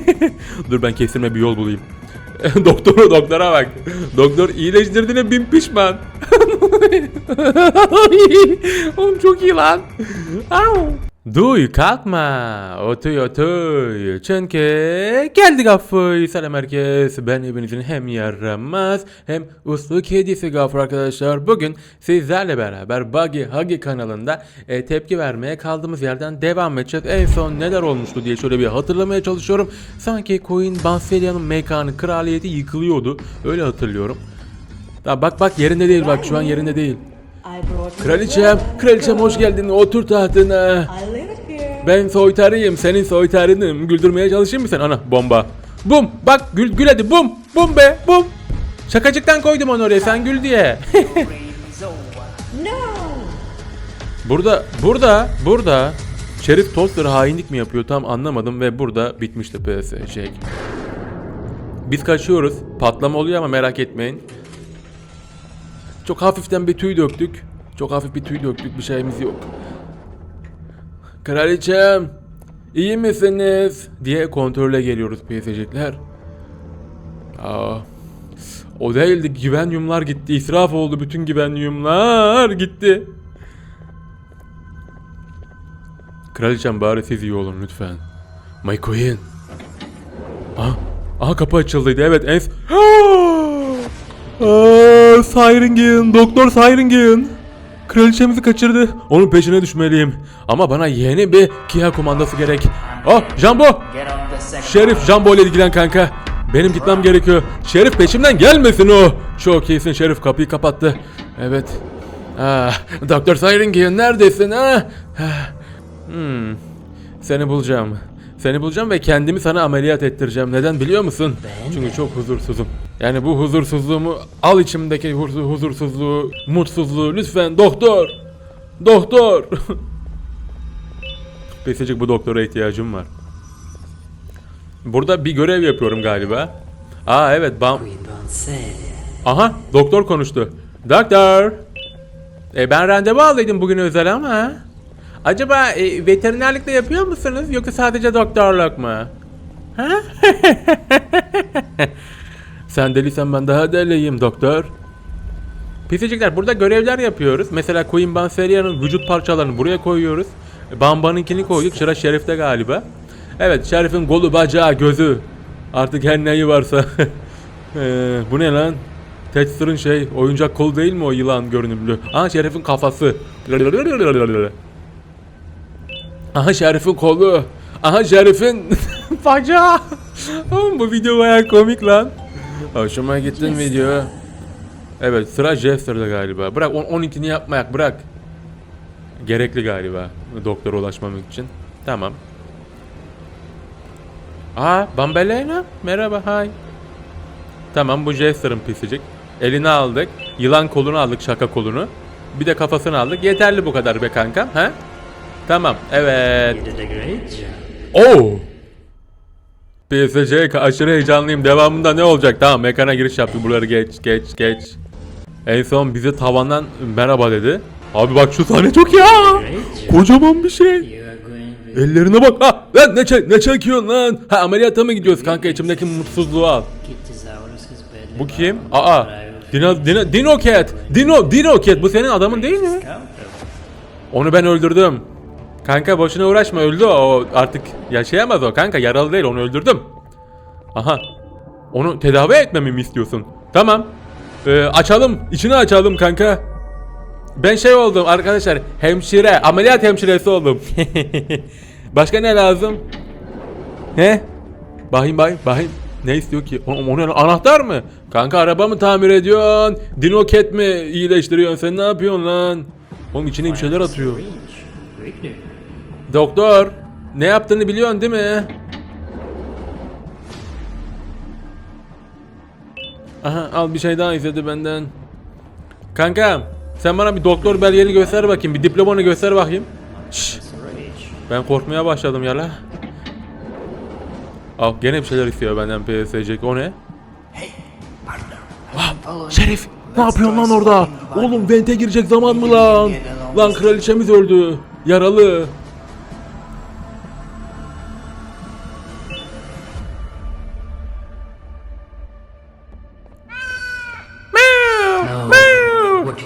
Dur ben kestirme bir yol bulayım. Doktoru doktora bak. Doktor iyileştirdiğine bin pişman. Oğlum çok iyi lan. Duy kalkma. Otuy otuy. Çünkü geldik affı. Selam herkes. Ben evinizin hem yaramaz hem uslu kedisi Gafur arkadaşlar. Bugün sizlerle beraber Buggy Huggy kanalında e, tepki vermeye kaldığımız yerden devam edeceğiz. En son neler olmuştu diye şöyle bir hatırlamaya çalışıyorum. Sanki Queen Banselia'nın mekanı, kraliyeti yıkılıyordu. Öyle hatırlıyorum. Ya bak bak yerinde değil bak şu an yerinde değil. Kraliçem, kraliçem hoş geldin. Otur tahtına. Ben soytarıyım, senin soytarınım. Güldürmeye çalışayım mı sen? Ana bomba. Bum, bak gül, gül hadi bum, bum be, bum. Şakacıktan koydum onu oraya sen gül diye. Burada, burada, burada. Şerif Toaster hainlik mi yapıyor tam anlamadım ve burada bitmişti PS şey. Biz kaçıyoruz. Patlama oluyor ama merak etmeyin. Çok hafiften bir tüy döktük. Çok hafif bir tüy döktük. Bir şeyimiz yok. Kraliçem, iyi misiniz? diye kontrole geliyoruz PSC'ler. Aa, o değildi. Güvenyumlar gitti. İsraf oldu. Bütün güvenyumlar gitti. Kraliçem bari siz iyi olun lütfen. My queen. Aha, aha kapı açıldıydı. Evet en... Aa, Siren Doktor Siren Kraliçemizi kaçırdı. Onun peşine düşmeliyim. Ama bana yeni bir Kia komandası gerek. Oh Jumbo. Şerif Jumbo ile ilgilen kanka. Benim gitmem gerekiyor. Şerif peşimden gelmesin o. Çok iyisin Şerif kapıyı kapattı. Evet. Ah, Doktor Siren neredesin ha? Ah, Hmm. Seni bulacağım. Seni bulacağım ve kendimi sana ameliyat ettireceğim. Neden biliyor musun? Çünkü çok huzursuzum. Yani bu huzursuzluğumu al içimdeki huzur- huzursuzluğu, mutsuzluğu lütfen doktor. Doktor. Pesecik bu doktora ihtiyacım var. Burada bir görev yapıyorum galiba. Aa evet bam. Aha doktor konuştu. Doktor. E, ben randevu aldıydım bugün özel ama. Acaba e, veterinerlik de yapıyor musunuz yoksa sadece doktorluk mu? Ha? Sen deliysen ben daha deliyim doktor. Pisicikler burada görevler yapıyoruz. Mesela Queen Banseria'nın vücut parçalarını buraya koyuyoruz. Bamba'nınkini koyduk. Sıra Şerif'te galiba. Evet Şerif'in kolu, bacağı, gözü. Artık her neyi varsa. Ee, bu ne lan? Texter'ın şey oyuncak kol değil mi o yılan görünümlü? Aha Şerif'in kafası. Aha Şerif'in kolu. Aha Şerif'in bacağı. Oğlum bu video baya komik lan. Hoşuma gittin video. Evet sıra Jester'da galiba. Bırak 12'ni yapmayak bırak. Gerekli galiba doktora ulaşmamak için. Tamam. Aa Bambelena merhaba hay. Tamam bu Jester'ın pisicik. Elini aldık. Yılan kolunu aldık şaka kolunu. Bir de kafasını aldık. Yeterli bu kadar be kankam. Ha? Tamam. Evet. Oo. PSG aşırı heyecanlıyım. Devamında ne olacak? Tamam mekana giriş yaptık. Buraları geç geç geç. En son bize tavandan merhaba dedi. Abi bak şu sahne çok ya. Kocaman bir şey. Ellerine bak. Ha, lan ne, çek, ne çekiyorsun lan? Ha ameliyata mı gidiyoruz kanka? içimdeki mutsuzluğu al. Bu kim? Aa. Dino, Dino, Dino Cat. Dino, Dino Cat. Bu senin adamın değil mi? Onu ben öldürdüm. Kanka boşuna uğraşma öldü o. artık yaşayamaz o kanka yaralı değil onu öldürdüm. Aha. Onu tedavi etmemi mi istiyorsun? Tamam. Ee, açalım. içini açalım kanka. Ben şey oldum arkadaşlar. Hemşire. Ameliyat hemşiresi oldum. Başka ne lazım? He? Bahim bahim bahim. Ne istiyor ki? O, o ne anahtar mı? Kanka araba mı tamir ediyorsun? Dinoket mi iyileştiriyorsun? Sen ne yapıyorsun lan? Oğlum içine bir şeyler atıyor. Doktor, ne yaptığını biliyorsun değil mi? Aha al bir şey daha istedi benden. Kanka sen bana bir doktor belgeni göster bakayım. Bir diplomanı göster bakayım. Şşş, ben korkmaya başladım ya la. Al gene bir şeyler istiyor benden PSC. O ne? Ah, Şerif ne yapıyorsun lan orada? Oğlum vente girecek zaman mı lan? Lan kraliçemiz öldü. Yaralı.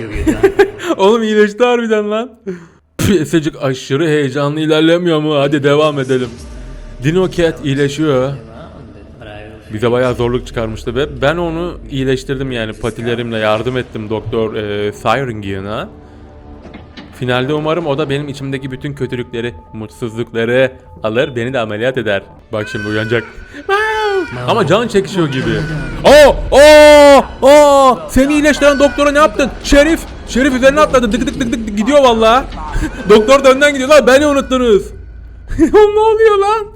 You, John. Oğlum iyileşti harbiden lan. Esecik aşırı heyecanlı ilerlemiyor mu? Hadi devam edelim. Dino Cat iyileşiyor. Bize bayağı zorluk çıkarmıştı ve ben onu iyileştirdim yani patilerimle yardım ettim Doktor e, Syringian'a. Finalde umarım o da benim içimdeki bütün kötülükleri, mutsuzlukları alır, beni de ameliyat eder. Bak şimdi uyanacak. Ama can çekişiyor gibi. Oo! Oo! Oo! Seni iyileştiren doktora ne yaptın? Şerif! Şerif üzerine atladı. Dık dık dık dık gidiyor valla. Doktor da önden gidiyor lan. Beni unuttunuz. ne oluyor lan?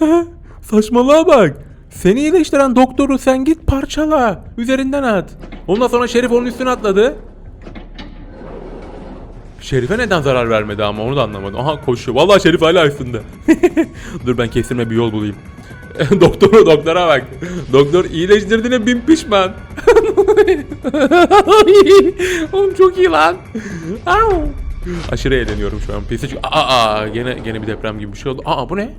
Saçmalığa bak. Seni iyileştiren doktoru sen git parçala. Üzerinden at. Ondan sonra Şerif onun üstüne atladı. Şerif'e neden zarar vermedi ama onu da anlamadım. Aha koşuyor. Vallahi Şerif hala üstünde. Dur ben kestirme bir yol bulayım. Doktoru doktora bak. Doktor iyileştirdiğine bin pişman. Oğlum çok iyi lan. Aşırı eğleniyorum şu an. Pisi çünkü- Aa, aa gene gene bir deprem gibi bir şey oldu. Aa bu ne?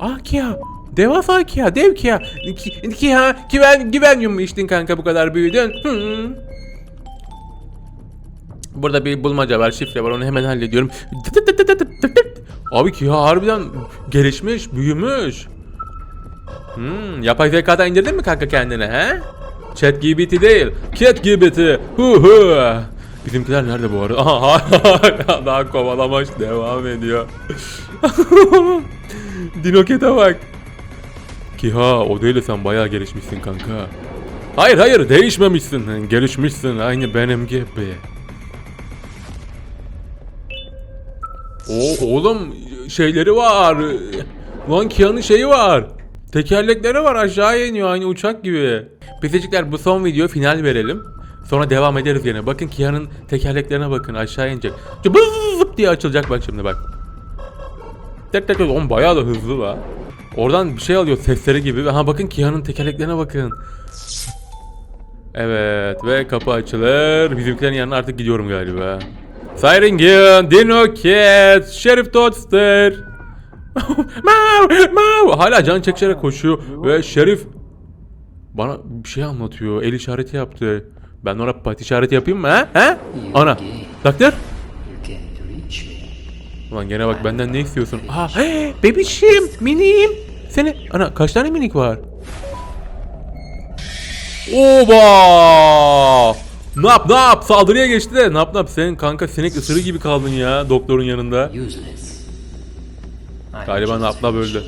Aa Kia. Devasa Kia, dev Kia. Ki- Kia, güven, güvenyum mu içtin kanka bu kadar büyüdün? Burada bir bulmaca var, şifre var. Onu hemen hallediyorum. Abi Kia harbiden gelişmiş, büyümüş. Hmm, yapay zekadan indirdin mi kanka kendine he? Chat GBT değil, Cat GBT. Hu hu. Bizimkiler nerede bu arada? Aha, daha kovalamaç devam ediyor. Dinoket'e bak. Ki ha o değil de sen bayağı gelişmişsin kanka. Hayır hayır değişmemişsin. Gelişmişsin aynı benim gibi. O oğlum şeyleri var. Lan Kia'nın şeyi var. Tekerlekleri var aşağıya iniyor aynı uçak gibi. Pisicikler bu son video final verelim. Sonra devam ederiz yine. Bakın Kia'nın tekerleklerine bakın aşağı inecek. Zıp diye açılacak bak şimdi bak. Tek tek oğlum bayağı da hızlı la. Oradan bir şey alıyor sesleri gibi. Ha bakın Kia'nın tekerleklerine bakın. Evet ve kapı açılır. Bizimkilerin yanına artık gidiyorum galiba. Siren Dino Cat, Sheriff Toadster. Mau. Hala can çekişerek koşuyor ve Şerif bana bir şey anlatıyor. El işareti yaptı. Ben ona pat işareti yapayım mı ha? ha? Ana. Doktor? Ulan gene bak benden ne istiyorsun? Aa, hey, bebişim, minim. Seni, ana kaç tane minik var? Oba! Nap nap saldırıya geçti de nap nap senin kanka sinek ısırı gibi kaldın ya doktorun yanında. Useless. Galiba just nap nap öldü.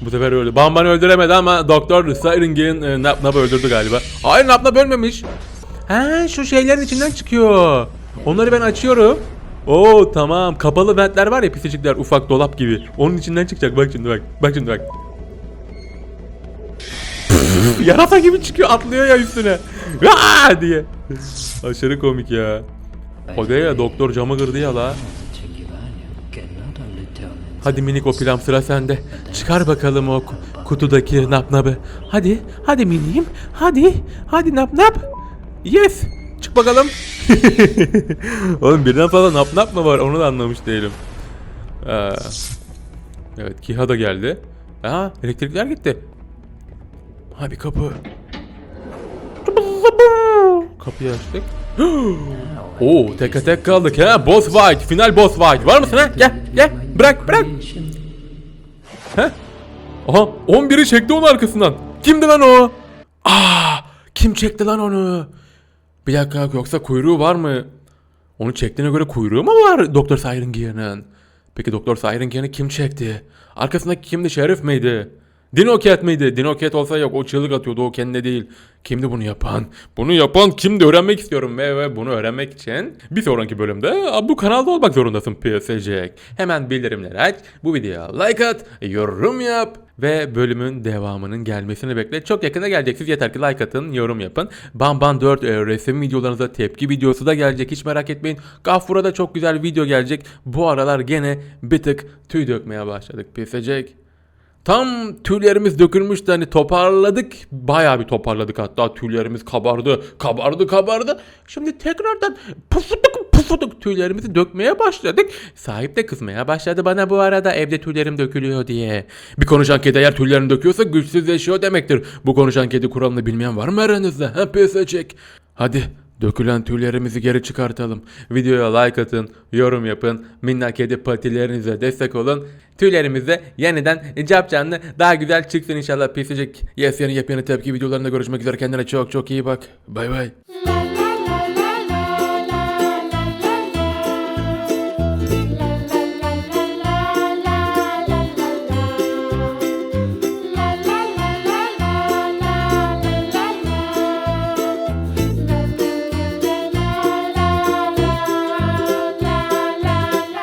Bu sefer öldü. Bamban öldüremedi ama doktor Siren'in e, nap nap öldürdü galiba. Hayır nap nap ölmemiş. He şu şeylerin içinden çıkıyor. Onları ben açıyorum. Oo tamam kapalı ventler var ya pisicikler ufak dolap gibi. Onun içinden çıkacak bak şimdi bak. Bak şimdi bak. Yarasa gibi çıkıyor atlıyor ya üstüne. Aa diye. Aşırı komik ya. O da ya doktor camı kırdı ya la. Hadi minik o plan sıra sende. Çıkar bakalım o ku- kutudaki napnabı. Hadi, hadi miniğim. Hadi, hadi nap nap. Yes. Çık bakalım. Oğlum birden fazla nap nap mı var onu da anlamış değilim. Ee, evet Kiha da geldi. Aa elektrikler gitti. Ha bir kapı. Kapıyı açtık. Oo tek tek kaldık ha. Boss fight. Final boss fight. Var mısın ha? Gel gel. Bırak bırak. creation. He? Aha 11'i çekti onun arkasından. Kimdi lan o? Aa, kim çekti lan onu? Bir dakika yoksa kuyruğu var mı? Onu çektiğine göre kuyruğu mu var Doktor Sirengear'ın? Peki Doktor Sirengear'ı kim çekti? Arkasındaki kimdi? Şerif miydi? Dino Cat miydi? Dino Cat olsa yok o çığlık atıyordu o kendine değil. Kimdi bunu yapan? Bunu yapan kimdi öğrenmek istiyorum ve, ve bunu öğrenmek için bir sonraki bölümde bu kanalda olmak zorundasın PSC. Hemen bildirimleri aç, bu videoya like at, yorum yap ve bölümün devamının gelmesini bekle. Çok yakında gelecek. Siz yeter ki like atın, yorum yapın. Bamban 4 e, resim videolarınıza tepki videosu da gelecek. Hiç merak etmeyin. Gafur'a da çok güzel video gelecek. Bu aralar gene bir tık tüy dökmeye başladık PSC. Tam tüylerimiz dökülmüştü hani toparladık. Bayağı bir toparladık hatta tüylerimiz kabardı, kabardı, kabardı. Şimdi tekrardan pufuduk pufuduk tüylerimizi dökmeye başladık. Sahip de kızmaya başladı bana bu arada evde tüylerim dökülüyor diye. Bir konuşan kedi eğer tüylerini döküyorsa güçsüzleşiyor demektir. Bu konuşan kedi kuralını bilmeyen var mı aranızda? Ha pesecek. Hadi Dökülen tüylerimizi geri çıkartalım. Videoya like atın, yorum yapın, minnak kedi patilerinize destek olun. Tüylerimize yeniden cap canlı daha güzel çıksın inşallah pisicik. Yes yeni yepyeni tepki videolarında görüşmek üzere kendine çok çok iyi bak. Bay bay.